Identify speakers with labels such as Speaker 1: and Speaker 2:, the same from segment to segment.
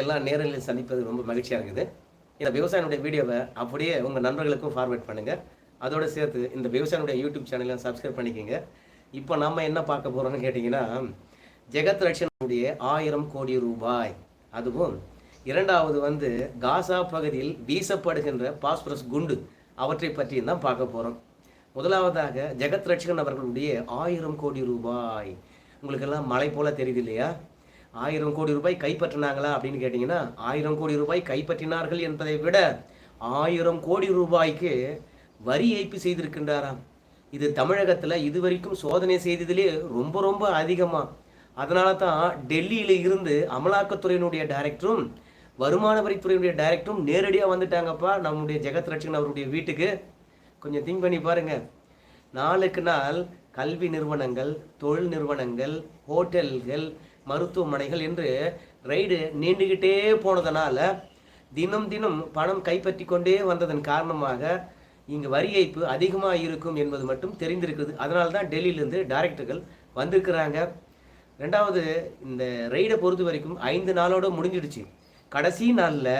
Speaker 1: எல்லாம் நேரில் சந்திப்பது ரொம்ப மகிழ்ச்சியாக இருக்குது. இந்த விவசாயினுடைய வீடியோவை அப்படியே உங்கள் நண்பர்களுக்கும் ஃபார்வேர்ட் பண்ணுங்கள் அதோடு சேர்த்து இந்த விவசாயினுடைய யூடியூப் சேனலையும் சப்ஸ்கிரைப் பண்ணிக்கோங்க. இப்போ நம்ம என்ன பார்க்க போகிறோம்னு கேட்டிங்கன்னா ஜெகத் ரட்சனுடைய ஆயிரம் கோடி ரூபாய். அதுவும் இரண்டாவது வந்து காசா பகுதியில் வீசப்படுகின்ற பாஸ்பரஸ் குண்டு. அவற்றை பற்றியும் தான் பார்க்க போகிறோம் முதலாவதாக ஜெகத் ரட்சகன் அவர்களுடைய ஆயிரம் கோடி ரூபாய். உங்களுக்கெல்லாம் மலை போல தெரியுது இல்லையா? ஆயிரம் கோடி ரூபாய் கைப்பற்றினாங்களா அப்படின்னு கேட்டிங்கன்னா ஆயிரம் கோடி ரூபாய் கைப்பற்றினார்கள் என்பதை விட ஆயிரம் கோடி ரூபாய்க்கு வரி ஏய்ப்பு செய்திருக்கின்றாராம் இது தமிழகத்தில் இதுவரைக்கும் சோதனை செய்ததிலே ரொம்ப ரொம்ப அதிகமாக அதனால தான் டெல்லியில் இருந்து அமலாக்கத்துறையினுடைய டைரக்டரும் வருமான வரித்துறையினுடைய டைரக்டரும் நேரடியாக வந்துட்டாங்கப்பா நம்முடைய ஜெகத் ரட்சகன் அவருடைய வீட்டுக்கு. கொஞ்சம் திங்க் பண்ணி பாருங்க. நாளுக்கு நாள் கல்வி நிறுவனங்கள் தொழில் நிறுவனங்கள் ஹோட்டல்கள் மருத்துவமனைகள் என்று ரைடு நீண்டுகிட்டே போனதனால தினம் தினம் பணம் கைப்பற்றி கொண்டே வந்ததன் காரணமாக இங்கு வரி ஏய்ப்பு அதிகமாக இருக்கும் என்பது மட்டும் தெரிந்திருக்குது அதனால தான் டெல்லியிலேருந்து டைரக்டர்கள் வந்திருக்கிறாங்க. ரெண்டாவது இந்த ரெய்டை பொறுத்த வரைக்கும் ஐந்து நாளோட முடிஞ்சிடுச்சு. கடைசி நாளில்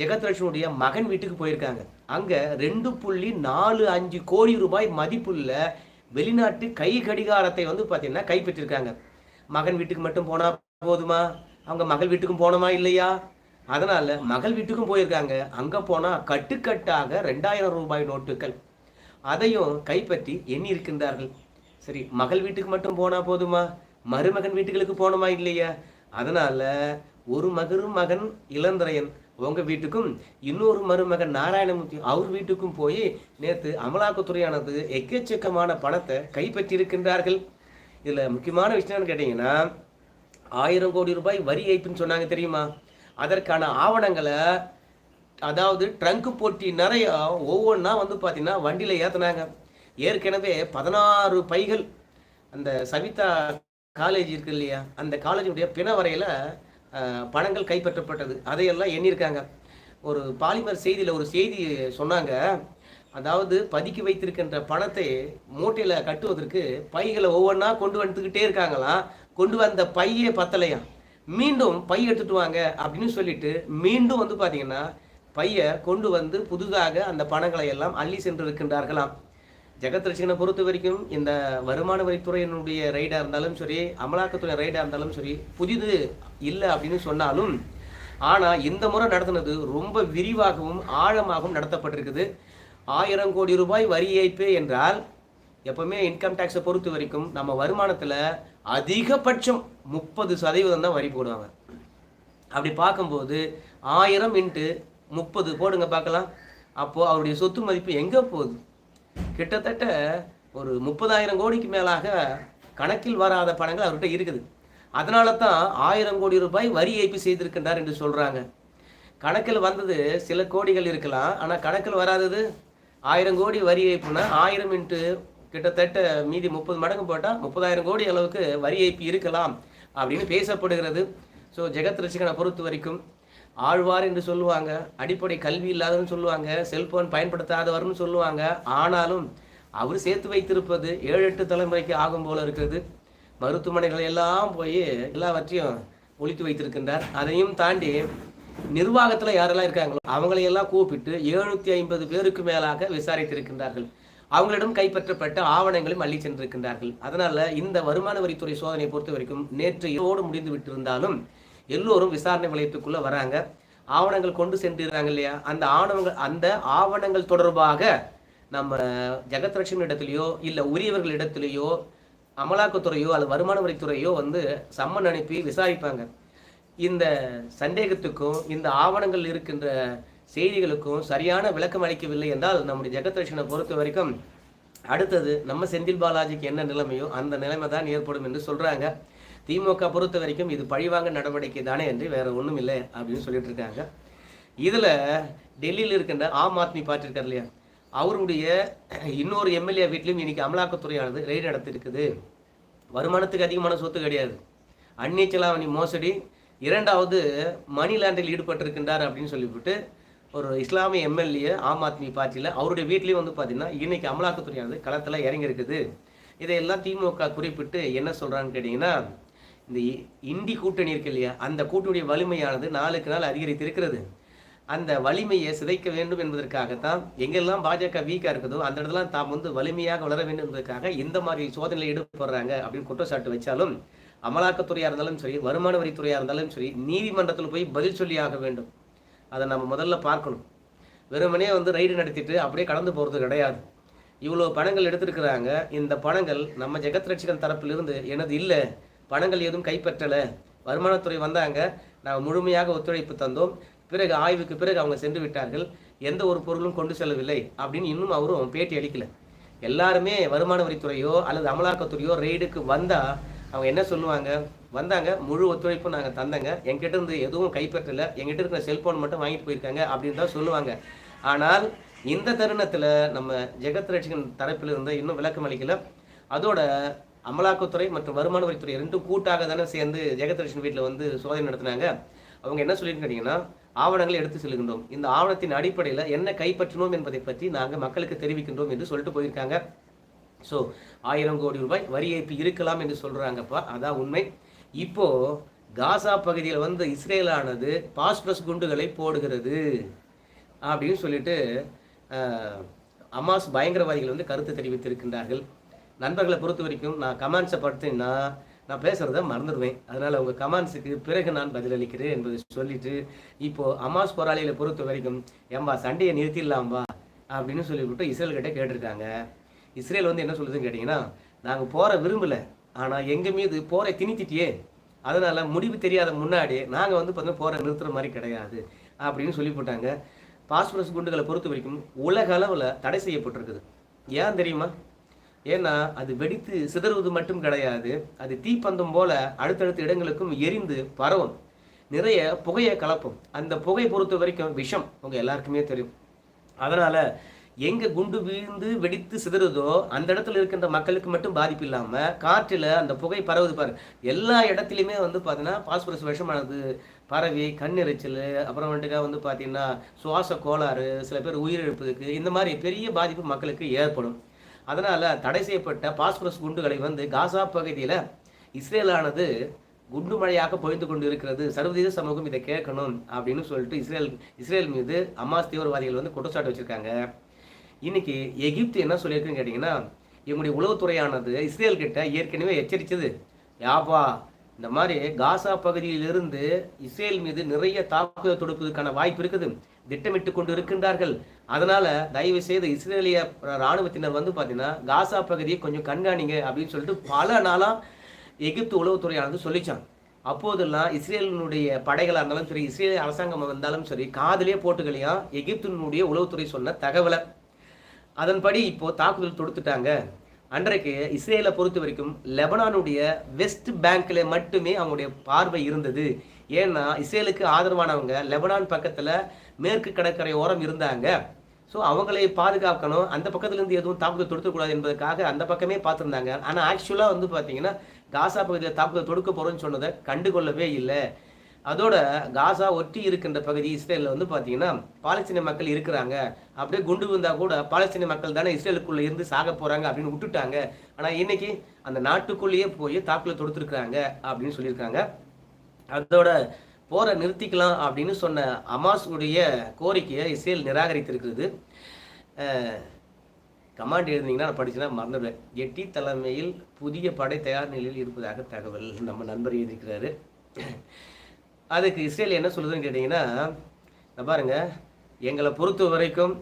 Speaker 1: ஜெகத்லட்சுமியுடைய மகன் வீட்டுக்கு போயிருக்காங்க. அங்கே ரெண்டு புள்ளி நாலு அஞ்சு கோடி ரூபாய் மதிப்புள்ள வெளிநாட்டு கை கடிகாரத்தை வந்து பார்த்தீங்கன்னா கைப்பற்றிருக்காங்க. மகன் வீட்டுக்கு மட்டும் போனால் போதுமா? அவங்க மகள் வீட்டுக்கும் போனோமா இல்லையா? அதனால மகள் வீட்டுக்கும் போயிருக்காங்க. அங்கே போனால் கட்டுக்கட்டாக ரெண்டாயிரம் ரூபாய் நோட்டுகள். அதையும் கைப்பற்றி எண்ணி இருக்கின்றார்கள். சரி மகள் வீட்டுக்கு மட்டும் போனா போதுமா? மருமகன் வீட்டுகளுக்கு போனோமா இல்லையா? அதனால ஒரு மகரும் மகன் இளந்திரையன் உங்க வீட்டுக்கும் இன்னொரு மருமகன் நாராயணமூர்த்தி அவர் வீட்டுக்கும் போய் நேற்று அமலாக்கத்துறையானது எக்கச்சக்கமான பணத்தை கைப்பற்றியிருக்கின்றார்கள். இதில் முக்கியமான விஷயம் என்னன்னு ஆயிரம் கோடி ரூபாய் வரி ஏய்ப்புன்னு சொன்னாங்க தெரியுமா? அதற்கான ஆவணங்களை அதாவது ட்ரங்க் போட்டி நிறைய ஒவ்வொன்றா வந்து பார்த்தீங்கன்னா வண்டியில் ஏற்றுனாங்க ஏற்கனவே பதினாறு பைகள் அந்த சவிதா காலேஜ் இருக்கு இல்லையா? அந்த காலேஜுடைய பிணவரையில் பணங்கள் கைப்பற்றப்பட்டது. அதையெல்லாம் எண்ணியிருக்காங்க. ஒரு பாலிமர் செய்தியில் ஒரு செய்தி சொன்னாங்க. அதாவது பதுக்கி வைத்திருக்கின்ற பணத்தை மூட்டையில் கட்டுவதற்கு பைகளை ஒவ்வொன்றா கொண்டு வந்துக்கிட்டே இருக்காங்களாம். கொண்டு வந்த பையே பத்தலையா? மீண்டும் பை எடுத்துட்டு வாங்க அப்படின்னு சொல்லிட்டு மீண்டும் வந்து பார்த்தீங்கன்னா பையை கொண்டு வந்து புதிதாக அந்த பணங்களை எல்லாம் அள்ளி சென்று இருக்கின்றார்களாம் ஜெகத் ரசிகனை பொறுத்த வரைக்கும் இந்த வருமான வரித்துறையினுடைய ரைடாக இருந்தாலும் சரி அமலாக்கத்துறை ரைடாக இருந்தாலும் சரி புதிது இல்லை அப்படின்னு சொன்னாலும் ஆனால் இந்த முறை நடத்தினது ரொம்ப விரிவாகவும் ஆழமாகவும் நடத்தப்பட்டிருக்குது. ஆயிரம் கோடி ரூபாய் வரி ஏய்ப்பு என்றால் எப்பவுமே இன்கம் டேக்ஸை பொறுத்த வரைக்கும் நம்ம வருமானத்தில் அதிகபட்சம் முப்பது சதவீதம் தான் வரி போடுவாங்க. அப்படி பார்க்கும்போது ஆயிரம் இன்ட்டு முப்பது போடுங்க பார்க்கலாம். அப்போது அவருடைய சொத்து மதிப்பு எங்கே போகுது? கிட்டத்தட்ட ஒரு முப்பதாயிரம் கோடிக்கு மேலாக கணக்கில் வராத பணங்கள் அவர்கிட்ட இருக்குது. அதனால தான் ஆயிரம் கோடி ரூபாய் வரி ஏய்ப்பு செய்திருக்கின்றார் என்று சொல்கிறாங்க கணக்கில் வந்தது சில கோடிகள் இருக்கலாம். ஆனால் கணக்கில் வராதது ஆயிரம் கோடி வரி ஏய்ப்புனா ஆயிரம் இன்ட்டு கிட்டத்தட்ட மீதி முப்பது மடங்கு போட்டால் முப்பதாயிரம் கோடி அளவுக்கு வரி ஏய்ப்பு இருக்கலாம் அப்படின்னு பேசப்படுகிறது. ஸோ ஜெகத் ரசிகனை பொறுத்த வரைக்கும் ஆழ்வார் என்று சொல்லுவாங்க அடிப்படை கல்வி இல்லாதவர்னு சொல்லுவாங்க செல்போன் பயன்படுத்தாதவர்னு சொல்லுவாங்க. ஆனாலும் அவர் சேர்த்து வைத்திருப்பது ஏழு எட்டு தலைமுறைக்கு ஆகும் போல இருக்கிறது மருத்துவமனைகள் எல்லாம் போய் எல்லாவற்றையும் ஒழித்து வைத்திருக்கின்றார். அதையும் தாண்டி நிர்வாகத்தில் யாரெல்லாம் இருக்காங்களோ அவங்களையெல்லாம் கூப்பிட்டு எழுநூத்தி ஐம்பது பேருக்கு மேலாக விசாரித்திருக்கின்றார்கள். அவங்களிடம் கைப்பற்றப்பட்ட ஆவணங்களையும் அள்ளி சென்றிருக்கின்றார்கள். அதனால இந்த வருமான வரித்துறை சோதனையை பொறுத்த வரைக்கும் நேற்று இரவோடு முடிந்து விட்டிருந்தாலும் எல்லோரும் விசாரணை வளையத்துக்குள்ள வராங்க. ஆவணங்கள் கொண்டு சென்றிருக்காங்க இல்லையா? அந்த ஆவணங்கள் அந்த ஆவணங்கள் தொடர்பாக நம்ம ஜெகத்ரட்சன் இடத்துலையோ இல்லை உரியவர்கள் இடத்துலையோ அமலாக்கத்துறையோ அல்லது வருமான வரித்துறையோ வந்து சம்மன் அனுப்பி விசாரிப்பாங்க. இந்த சந்தேகத்துக்கும் இந்த ஆவணங்கள் இருக்கின்ற செய்திகளுக்கும் சரியான விளக்கம் அளிக்கவில்லை என்றால் நம்முடைய ஜெகதர்ஷனை பொறுத்த வரைக்கும் அடுத்தது நம்ம செந்தில் பாலாஜிக்கு என்ன நிலைமையோ அந்த நிலைமை தான் ஏற்படும் என்று சொல்கிறாங்க திமுக பொறுத்த வரைக்கும் இது பழிவாங்க நடவடிக்கை தானே என்று வேற ஒன்றும் இல்லை அப்படின்னு சொல்லிட்டு இருக்காங்க. இதில் டெல்லியில் இருக்கின்ற ஆம் ஆத்மி பார்ட்டி இருக்கார் இல்லையா? அவருடைய இன்னொரு எம்எல்ஏ வீட்லையும் இன்னைக்கு அமலாக்கத்துறையானது ரெய்டு நடத்திருக்குது. வருமானத்துக்கு அதிகமான சொத்து கிடையாது. அந்நீச்சலாவணி மோசடி இரண்டாவது மணி லாண்டரில் ஈடுபட்டிருக்கின்றார் அப்படின்னு சொல்லிவிட்டு ஒரு இஸ்லாமிய எம்எல்ஏ ஆம் ஆத்மி பார்ட்டியில் அவருடைய வீட்லேயும் வந்து பார்த்தீங்கன்னா இன்னைக்கு அமலாக்கத்துறையானது களத்தில் இறங்கி இருக்குது இதையெல்லாம் திமுக குறிப்பிட்டு என்ன சொல்கிறான்னு கேட்டிங்கன்னா இந்த இ- இந்தி கூட்டணி இருக்கு இல்லையா? அந்த கூட்டணியுடைய வலிமையானது நாளுக்கு நாள் அதிகரித்து இருக்கிறது அந்த வலிமையை சிதைக்க வேண்டும் என்பதற்காகத்தான் எங்கெல்லாம் பாஜக வீக்காக இருக்குதோ அந்த இடத்துல தாம் வந்து வலிமையாக வளர வேண்டும் என்பதற்காக இந்த மாதிரி சோதனையில் ஈடுபடுறாங்க அப்படின்னு குற்றச்சாட்டு வச்சாலும் அமலாக்கத்துறையாக இருந்தாலும் சரி வருமான வரித்துறையாக இருந்தாலும் சரி நீதிமன்றத்தில் போய் பதில் சொல்லி ஆக வேண்டும். அதை நம்ம முதல்ல பார்க்கணும். வெறுமனே வந்து ரைடு நடத்திட்டு அப்படியே கடந்து போகிறது கிடையாது. இவ்வளோ பணங்கள் எடுத்திருக்கிறாங்க. இந்த பணங்கள் நம்ம ஜெகத் ரட்சகன் தரப்பிலிருந்து எனது இல்லை. பணங்கள் எதுவும் கைப்பற்றலை. வருமானத்துறை வந்தாங்க. நாங்கள் முழுமையாக ஒத்துழைப்பு தந்தோம். பிறகு ஆய்வுக்கு பிறகு அவங்க சென்று விட்டார்கள். எந்த ஒரு பொருளும் கொண்டு செல்லவில்லை அப்படின்னு இன்னும் அவரும் பேட்டி அளிக்கல. எல்லாருமே வருமான வரித்துறையோ அல்லது அமலாக்கத்துறையோ ரெய்டுக்கு வந்தால் அவங்க என்ன சொல்லுவாங்க? வந்தாங்க முழு ஒத்துழைப்பும் நாங்கள் தந்தங்க. என்கிட்ட இருந்து எதுவும் கைப்பற்றல. எங்கிட்ட இருக்கிற செல்போன் மட்டும் வாங்கிட்டு போயிருக்காங்க அப்படின்னு தான் சொல்லுவாங்க. ஆனால் இந்த தருணத்தில் நம்ம ஜெகத் ரட்சிகன் தரப்பில் இருந்து இன்னும் விளக்கம் அளிக்கல. அதோட அமலாக்கத்துறை மற்றும் வருமான வரித்துறை ரெண்டும் கூட்டாக தானே சேர்ந்து ஜெகத் ரட்சன் வீட்டில் வந்து சோதனை நடத்தினாங்க. அவங்க என்ன சொல்லியிருக்கீங்கன்னா ஆவணங்களை எடுத்து செல்கின்றோம். இந்த ஆவணத்தின் அடிப்படையில் என்ன கைப்பற்றினோம் என்பதை பற்றி நாங்கள் மக்களுக்கு தெரிவிக்கின்றோம் என்று சொல்லிட்டு போயிருக்காங்க. ஸோ ஆயிரம் கோடி ரூபாய் வரி ஏய்ப்பு இருக்கலாம் என்று சொல்கிறாங்கப்பா அதான் உண்மை. இப்போது காசா பகுதியில் வந்து இஸ்ரேலானது பாஸ்பரஸ் குண்டுகளை போடுகிறது அப்படின்னு சொல்லிட்டு அமாஸ் பயங்கரவாதிகள் வந்து கருத்து தெரிவித்திருக்கின்றார்கள். நண்பர்களை பொறுத்த வரைக்கும் நான் கமெண்ட்ஸை படுத்தேன்னா நான் பேசுகிறத மறந்துடுவேன். அதனால் உங்கள் கமெண்ட்ஸுக்கு பிறகு நான் பதிலளிக்கிறேன் என்பதை சொல்லிட்டு இப்போது அமாஸ் போராளிகளை பொறுத்த வரைக்கும் ஏம்பா சண்டையை நிறுத்திடலாம்பா அப்படின்னு சொல்லிவிட்டு இஸ்ரேல்கிட்ட கேட்டிருக்காங்க. இஸ்ரேல் வந்து என்ன சொல்லுதுன்னு கேட்டிங்கன்னா நாங்கள் போகிற விரும்பல. ஆனால் எங்கள் மீது போரை திணித்திட்டியே அதனால் முடிவு தெரியாத முன்னாடி நாங்கள் வந்து பார்த்தீங்கன்னா போரை நிறுத்துற மாதிரி கிடையாது அப்படின்னு சொல்லி போட்டாங்க. பாஸ்பரஸ் குண்டுகளை பொறுத்த வரைக்கும் உலக அளவில் தடை செய்யப்பட்டிருக்குது. ஏன் தெரியுமா? ஏன்னா அது வெடித்து சிதறுவது மட்டும் கிடையாது. அது தீப்பந்தம் போல அடுத்தடுத்த இடங்களுக்கும் எரிந்து பரவும். நிறைய புகையை கலப்பும். அந்த புகை பொறுத்த வரைக்கும் விஷம் உங்கள் எல்லாருக்குமே தெரியும். அதனால் எங்க குண்டு வீழ்ந்து வெடித்து சிதறுதோ அந்த இடத்துல இருக்கின்ற மக்களுக்கு மட்டும் பாதிப்பு இல்லாம காற்றுல அந்த புகை பரவுது பாரு. எல்லா இடத்துலையுமே வந்து பாத்தீங்கன்னா பாஸ்பரஸ் விஷமானது பரவி கண்ணெரிச்சல் அப்புறம் வந்துட்டு வந்து பாத்தீங்கன்னா சுவாச கோளாறு சில பேர் உயிரிழப்புக்கு இந்த மாதிரி பெரிய பாதிப்பு மக்களுக்கு ஏற்படும். அதனால தடை செய்யப்பட்ட பாஸ்பரஸ் குண்டுகளை வந்து காசா பகுதியில இஸ்ரேலானது குண்டு மழையாக பொழிந்து கொண்டு இருக்கிறது சர்வதேச சமூகம் இதை கேட்கணும் அப்படின்னு சொல்லிட்டு இஸ்ரேல் இஸ்ரேல் மீது அமாஸ் தீவிரவாதிகள் வந்து குற்றச்சாட்டு வச்சிருக்காங்க. இன்னைக்கு எகிப்து என்ன சொல்லியிருக்குன்னு கேட்டிங்கன்னா இவங்களுடைய உளவுத்துறையானது இஸ்ரேல் கிட்ட ஏற்கனவே எச்சரித்தது. யாப்பா இந்த மாதிரி காசா பகுதியிலிருந்து இஸ்ரேல் மீது நிறைய தாக்குதல் தொடுப்பதற்கான வாய்ப்பு இருக்குது. திட்டமிட்டு கொண்டு இருக்கின்றார்கள். அதனால தயவு செய்து இஸ்ரேலிய ராணுவத்தினர் வந்து பார்த்தீங்கன்னா காசா பகுதியை கொஞ்சம் கண்காணிங்க அப்படின்னு சொல்லிட்டு பல நாளாக எகிப்து உளவுத்துறையானது சொல்லிச்சான். அப்போதெல்லாம் இஸ்ரேலினுடைய படைகளாக இருந்தாலும் சரி இஸ்ரேல் அரசாங்கம் வந்தாலும் சரி காதலே போட்டுக்கலையா? எகிப்தினுடைய உளவுத்துறை சொன்ன தகவலை அதன்படி இப்போ தாக்குதல் தொடுத்துட்டாங்க. அன்றைக்கு இஸ்ரேலை பொறுத்த வரைக்கும் லெபனானுடைய வெஸ்ட் பேங்க்ல மட்டுமே அவங்களுடைய பார்வை இருந்தது. ஏன்னா இஸ்ரேலுக்கு ஆதரவானவங்க லெபனான் பக்கத்துல மேற்கு கடற்கரை ஓரம் இருந்தாங்க. ஸோ அவங்களை பாதுகாக்கணும். அந்த பக்கத்துலேருந்து எதுவும் தாக்குதல் தொடுக்கக்கூடாது என்பதற்காக அந்த பக்கமே பார்த்துருந்தாங்க. ஆனால் ஆக்சுவலாக வந்து பார்த்தீங்கன்னா காசா பகுதியில் தாக்குதல் தொடுக்க போகிறோன்னு சொன்னதை கண்டுகொள்ளவே இல்லை. அதோட காசா ஒட்டி இருக்கின்ற பகுதி இஸ்ரேலில் வந்து பார்த்தீங்கன்னா பாலஸ்தீன மக்கள் இருக்கிறாங்க. அப்படியே குண்டு விழுந்தால் கூட பாலஸ்தீன மக்கள் தானே இஸ்ரேலுக்குள்ளே இருந்து சாக போகிறாங்க அப்படின்னு விட்டுட்டாங்க. ஆனால் இன்னைக்கு அந்த நாட்டுக்குள்ளேயே போய் தாக்குதல் தொடுத்துருக்குறாங்க அப்படின்னு சொல்லியிருக்காங்க. அதோட போரை நிறுத்திக்கலாம் அப்படின்னு சொன்ன அமாஸுடைய கோரிக்கையை இஸ்ரேல் நிராகரித்திருக்கிறது. கமாண்ட் எழுதுனீங்கன்னா நான் படிச்சுன்னா மறந்துடுவேன். எட்டி தலைமையில் புதிய படை தயார் நிலையில் இருப்பதாக தகவல் நம்ம நண்பர் எழுதிக்கிறாரு அதுக்கு இஸ்ரேல் என்ன சொல்லுதுன்னு கேட்டிங்கன்னா இந்த பாருங்க எங்களை பொறுத்த வரைக்கும்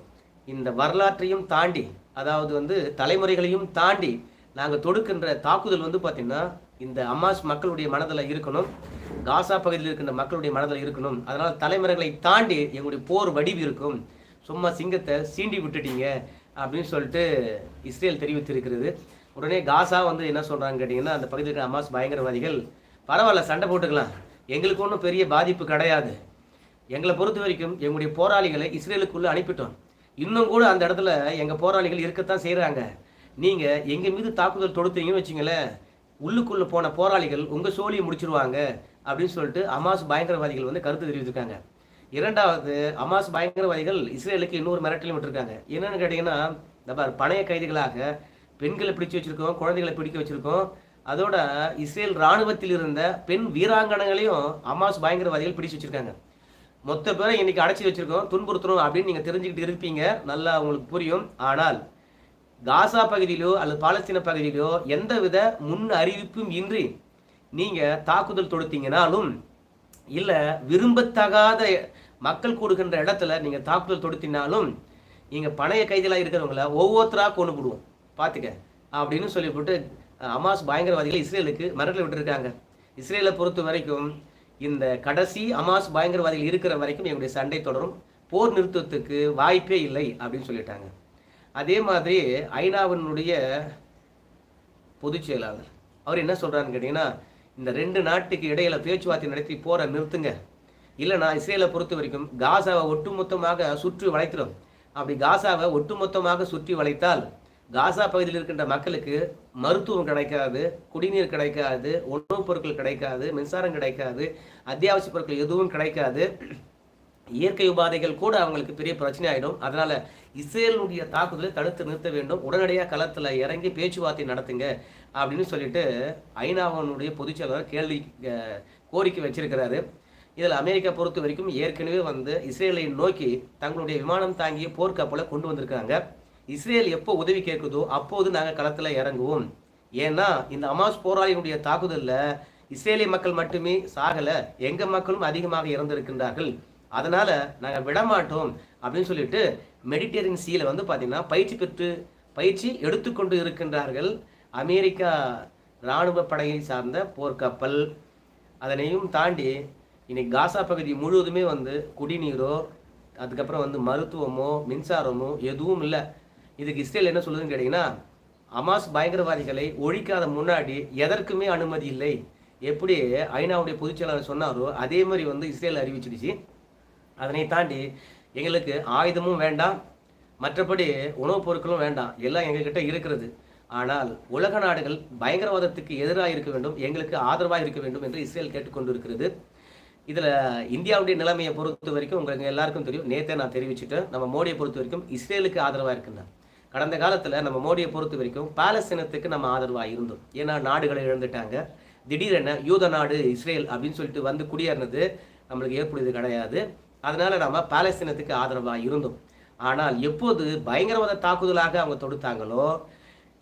Speaker 1: இந்த வரலாற்றையும் தாண்டி அதாவது வந்து தலைமுறைகளையும் தாண்டி நாங்கள் தொடுக்கின்ற தாக்குதல் வந்து பார்த்திங்கன்னா இந்த அம்மாஸ் மக்களுடைய மனதில் இருக்கணும் காசா பகுதியில் இருக்கின்ற மக்களுடைய மனதில் இருக்கணும். அதனால் தலைமுறைகளை தாண்டி எங்களுடைய போர் வடிவு இருக்கும். சும்மா சிங்கத்தை சீண்டி விட்டுட்டீங்க அப்படின்னு சொல்லிட்டு இஸ்ரேல் தெரிவித்திருக்கிறது. உடனே காசா வந்து என்ன சொல்கிறாங்க கேட்டிங்கன்னா அந்த பகுதியில் இருக்கிற அம்மாஸ் பயங்கரவாதிகள் பரவாயில்ல சண்டை போட்டுக்கலாம். எங்களுக்கு ஒன்றும் பெரிய பாதிப்பு கிடையாது. எங்களை பொறுத்த வரைக்கும் எங்களுடைய போராளிகளை இஸ்ரேலுக்குள்ளே அனுப்பிட்டோம். இன்னும் கூட அந்த இடத்துல எங்கள் போராளிகள் இருக்கத்தான் செய்கிறாங்க நீங்கள் எங்கள் மீது தாக்குதல் தொடுத்தீங்கன்னு வச்சுங்களேன் உள்ளுக்குள்ளே போன போராளிகள் உங்கள் சோழியை முடிச்சிருவாங்க அப்படின்னு சொல்லிட்டு அமாஸ் பயங்கரவாதிகள் வந்து கருத்து தெரிவித்திருக்காங்க இரண்டாவது அமாஸ் பயங்கரவாதிகள் இஸ்ரேலுக்கு இன்னொரு மிரட்டலையும் விட்டுருக்காங்க. என்னென்னு கேட்டிங்கன்னா இந்த பணைய கைதிகளாக பெண்களை பிடிச்சு வச்சுருக்கோம் குழந்தைகளை பிடிக்க வச்சுருக்கோம். அதோட இஸ்ரேல் ராணுவத்தில் இருந்த பெண் வீராங்கனைகளையும் அமாஸ் பயங்கரவாதிகள் பிடிச்சு வச்சிருக்காங்க. மொத்த பேரை இன்னைக்கு அடைச்சி வச்சிருக்கோம். துன்புறுத்தணும் அப்படின்னு நீங்க தெரிஞ்சுக்கிட்டு இருப்பீங்க. நல்லா உங்களுக்கு புரியும். ஆனால் காசா பகுதியிலோ அல்லது பாலஸ்தீன பகுதியிலோ எந்தவித முன் அறிவிப்பும் இன்றி நீங்க தாக்குதல் தொடுத்தீங்கனாலும் இல்ல விரும்பத்தகாத மக்கள் கூடுகின்ற இடத்துல நீங்க தாக்குதல் தொடுத்தினாலும் நீங்கள் பணைய கைதலாக இருக்கிறவங்கள ஒவ்வொருத்தராக கொண்டு போடுவோம் பாத்துக்க. அப்படின்னு சொல்லிவிட்டு அமாஸ் பயங்கரவாதிகள் இஸ்ரேலுக்கு மிரட்டல் விட்டுருக்காங்க. இஸ்ரேலை பொறுத்த வரைக்கும் இந்த கடைசி அமாஸ் பயங்கரவாதிகள் இருக்கிற வரைக்கும் எங்களுடைய சண்டை தொடரும். போர் நிறுத்தத்துக்கு வாய்ப்பே இல்லை அப்படின்னு சொல்லிட்டாங்க. அதே மாதிரி ஐநாவினுடைய பொதுச் செயலாளர் அவர் என்ன சொல்கிறாருன்னு கேட்டிங்கன்னா இந்த ரெண்டு நாட்டுக்கு இடையில பேச்சுவார்த்தை நடத்தி போரை நிறுத்துங்க. இல்லைனா இஸ்ரேலை பொறுத்த வரைக்கும் காசாவை ஒட்டுமொத்தமாக சுற்றி வளைத்துடும் அப்படி காசாவை ஒட்டுமொத்தமாக சுற்றி வளைத்தால் காசா பகுதியில் இருக்கின்ற மக்களுக்கு மருத்துவம் கிடைக்காது குடிநீர் கிடைக்காது உணவுப் பொருட்கள் கிடைக்காது மின்சாரம் கிடைக்காது அத்தியாவசிய பொருட்கள் எதுவும் கிடைக்காது. இயற்கை உபாதைகள் கூட அவங்களுக்கு பெரிய பிரச்சனை ஆகிடும் அதனால இஸ்ரேலுடைய தாக்குதலை தடுத்து நிறுத்த வேண்டும். உடனடியாக களத்தில் இறங்கி பேச்சுவார்த்தை நடத்துங்க அப்படின்னு சொல்லிட்டு ஐநாவனுடைய பொதுச்செயலாளர் கேள்வி கோரிக்கை வச்சிருக்கிறாரு. இதில் அமெரிக்கா பொறுத்த வரைக்கும் ஏற்கனவே வந்து இஸ்ரேலை நோக்கி தங்களுடைய விமானம் தாங்கிய போர்க்கப்பலை கொண்டு வந்திருக்காங்க. இஸ்ரேல் எப்போ உதவி கேட்குதோ அப்போது நாங்கள் களத்தில் இறங்குவோம். ஏன்னா இந்த அமாஸ் போராளியினுடைய தாக்குதலில் இஸ்ரேலிய மக்கள் மட்டுமே சாகலை எங்கள் மக்களும் அதிகமாக இறந்திருக்கின்றார்கள். அதனால் நாங்கள் விடமாட்டோம் அப்படின்னு சொல்லிட்டு மெடிட்டேரியன் சீல வந்து பார்த்திங்கன்னா பயிற்சி பெற்று பயிற்சி எடுத்துக்கொண்டு இருக்கின்றார்கள். அமெரிக்கா இராணுவ படையை சார்ந்த போர்க்கப்பல். அதனையும் தாண்டி இன்னைக்கு காசா பகுதி முழுவதுமே வந்து குடிநீரோ அதுக்கப்புறம் வந்து மருத்துவமோ மின்சாரமோ எதுவும் இல்லை. இதுக்கு இஸ்ரேல் என்ன சொல்லுதுன்னு கேட்டிங்கன்னா அமாஸ் பயங்கரவாதிகளை ஒழிக்காத முன்னாடி எதற்குமே அனுமதி இல்லை. எப்படி ஐநாவுடைய பொதுச் செயலாளர் சொன்னாரோ அதே மாதிரி வந்து இஸ்ரேல் அறிவிச்சிடுச்சு. அதனை தாண்டி எங்களுக்கு ஆயுதமும் வேண்டாம் மற்றபடி உணவுப் பொருட்களும் வேண்டாம். எல்லாம் எங்ககிட்ட இருக்கிறது. ஆனால் உலக நாடுகள் பயங்கரவாதத்துக்கு எதிராக இருக்க வேண்டும் எங்களுக்கு ஆதரவாக இருக்க வேண்டும் என்று இஸ்ரேல் கேட்டுக்கொண்டு இருக்கிறது இதில் இந்தியாவுடைய நிலைமையை பொறுத்த வரைக்கும் உங்களுக்கு எல்லாருக்கும் தெரியும். நேத்தே நான் தெரிவிச்சுட்டேன். நம்ம மோடியை பொறுத்த வரைக்கும் இஸ்ரேலுக்கு ஆதரவாக இருக்குன்னா. கடந்த காலத்தில் நம்ம மோடியை பொறுத்த வரைக்கும் பாலஸ்தீனத்துக்கு நம்ம ஆதரவாக இருந்தோம். ஏன்னா நாடுகளை இழந்துட்டாங்க. திடீரென யூத நாடு இஸ்ரேல் அப்படின்னு சொல்லிட்டு வந்து குடியேறினது நம்மளுக்கு ஏற்புடையது கிடையாது. அதனால் நம்ம பாலஸ்தீனத்துக்கு ஆதரவாக இருந்தோம். ஆனால் எப்போது பயங்கரவாத தாக்குதலாக அவங்க தொடுத்தாங்களோ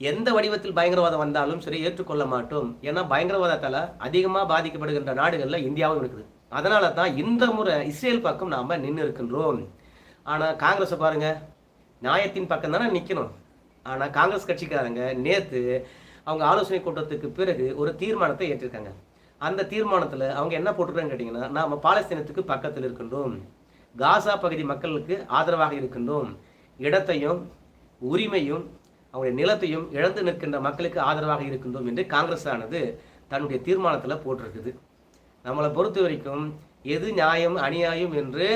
Speaker 1: எந்த வடிவத்தில் பயங்கரவாதம் வந்தாலும் சரி ஏற்றுக்கொள்ள மாட்டோம். ஏன்னா பயங்கரவாதத்தால் அதிகமாக பாதிக்கப்படுகின்ற நாடுகளில் இந்தியாவும் இருக்குது. அதனால தான் இந்த முறை இஸ்ரேல் பக்கம் நாம் நின்று இருக்கின்றோம் ஆனால் காங்கிரஸை பாருங்கள் நியாயத்தின் பக்கம் தானே நிற்கணும் ஆனால் காங்கிரஸ் கட்சிக்காரங்க நேற்று அவங்க ஆலோசனை கூட்டத்துக்கு பிறகு ஒரு தீர்மானத்தை ஏற்றிருக்காங்க. அந்த தீர்மானத்தில் அவங்க என்ன போட்டிருக்காங்கன்னு கேட்டிங்கன்னா நாம் பாலஸ்தீனத்துக்கு பக்கத்தில் இருக்கின்றோம் காசா பகுதி மக்களுக்கு ஆதரவாக இருக்கின்றோம் இடத்தையும் உரிமையும் அவங்களுடைய நிலத்தையும் இழந்து நிற்கின்ற மக்களுக்கு ஆதரவாக இருக்கின்றோம் என்று காங்கிரஸ் ஆனது தன்னுடைய தீர்மானத்தில் போட்டிருக்குது. நம்மளை பொறுத்த வரைக்கும் எது நியாயம் அநியாயம் என்று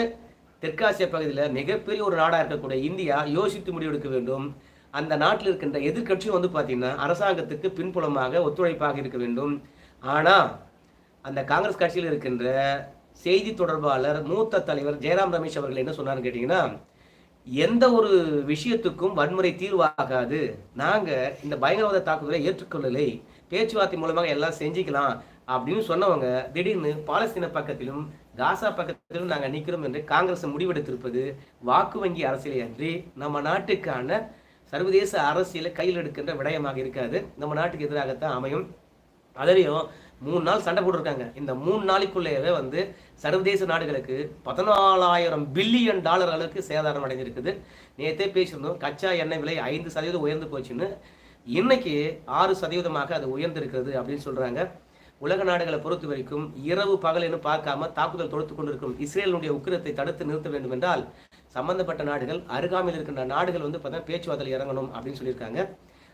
Speaker 1: தெற்காசிய பகுதியில் மிகப்பெரிய ஒரு நாடாக இருக்கக்கூடிய இந்தியா யோசித்து முடிவெடுக்க வேண்டும். அந்த நாட்டில் இருக்கின்ற எதிர்க்கட்சியும் வந்து பார்த்தீங்கன்னா அரசாங்கத்துக்கு பின்புலமாக ஒத்துழைப்பாக இருக்க வேண்டும். ஆனால் அந்த காங்கிரஸ் கட்சியில் இருக்கின்ற செய்தி தொடர்பாளர் மூத்த தலைவர் ஜெயராம் ரமேஷ் அவர்கள் என்ன சொன்னார்னு கேட்டிங்கன்னா எந்த ஒரு விஷயத்துக்கும் வன்முறை தீர்வாகாது. நாங்கள் இந்த பயங்கரவாத தாக்குதலை ஏற்றுக்கொள்ளலை. பேச்சுவார்த்தை மூலமாக எல்லாம் செஞ்சுக்கலாம் அப்படின்னு சொன்னவங்க திடீர்னு பாலஸ்தீன பக்கத்திலும் காசா பக்கத்திலும் நாங்கள் நிற்கிறோம் என்று காங்கிரஸ் முடிவெடுத்திருப்பது வாக்கு வங்கி அரசியலை அன்றி நம்ம நாட்டுக்கான சர்வதேச அரசியலை கையில் எடுக்கின்ற விடயமாக இருக்காது. நம்ம நாட்டுக்கு எதிராகத்தான் அமையும். அதுலேயும் மூணு நாள் சண்டை போட்டிருக்காங்க. இந்த மூணு நாளைக்குள்ளேயே வந்து சர்வதேச நாடுகளுக்கு பதினாலாயிரம் பில்லியன் டாலர் அளவுக்கு சேதாரம் அடைஞ்சிருக்குது. நேற்றே பேசியிருந்தோம் கச்சா எண்ணெய் விலை ஐந்து சதவீதம் உயர்ந்து போச்சுன்னு. இன்னைக்கு ஆறு சதவீதமாக அது உயர்ந்திருக்கிறது அப்படின்னு சொல்றாங்க. உலக நாடுகளை பொறுத்த வரைக்கும் இரவு பகல் என்று பார்க்காம தாக்குதல் தொடுத்து கொண்டிருக்கும் இஸ்ரேலுடைய உக்கிரத்தை தடுத்து நிறுத்த வேண்டும் என்றால் சம்பந்தப்பட்ட நாடுகள் அருகாமையில் இருக்கின்ற நாடுகள் வந்து பார்த்தா பேச்சுவார்த்தையில் இறங்கணும் அப்படின்னு சொல்லியிருக்காங்க.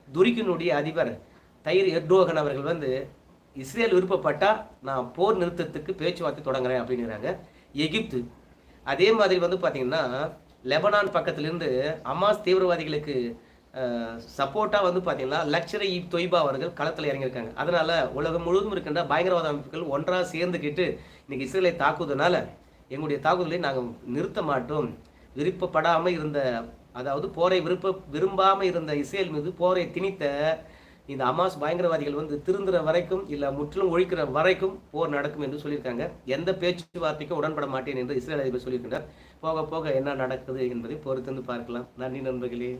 Speaker 1: துருக்கினுடைய அதிபர் தயிர் எர்டோகன் அவர்கள் வந்து இஸ்ரேல் விருப்பப்பட்டா நான் போர் நிறுத்தத்துக்கு பேச்சுவார்த்தை தொடங்குறேன் அப்படிங்கிறாங்க. எகிப்து. அதே மாதிரி வந்து பார்த்தீங்கன்னா லெபனான் பக்கத்திலிருந்து அமாஸ் தீவிரவாதிகளுக்கு சப்போர்ட்டாக வந்து பார்த்தீங்கன்னா லக்ஷரை இ தொய்பா அவர்கள் களத்தில் இறங்கியிருக்காங்க. அதனால் உலகம் முழுவதும் இருக்கின்ற பயங்கரவாத அமைப்புகள் ஒன்றாக சேர்ந்துக்கிட்டு இன்றைக்கி இஸ்ரேலை தாக்குவதனால எங்களுடைய தாக்குதலை நாங்கள் நிறுத்த மாட்டோம். விருப்பப்படாமல் இருந்த அதாவது போரை விருப்ப விரும்பாமல் இருந்த இஸ்ரேல் மீது போரை திணித்த இந்த அமாஸ் பயங்கரவாதிகள் வந்து திருந்துற வரைக்கும் இல்லை முற்றிலும் ஒழிக்கிற வரைக்கும் போர் நடக்கும் என்று சொல்லியிருக்காங்க. எந்த பேச்சுவார்த்தைக்கும் உடன்பட மாட்டேன் என்று இஸ்ரேல் அதிபர் சொல்லியிருக்கிறார் போக போக என்ன நடக்குது என்பதை பொறுத்திருந்து பார்க்கலாம். நன்றி நண்பர்களே.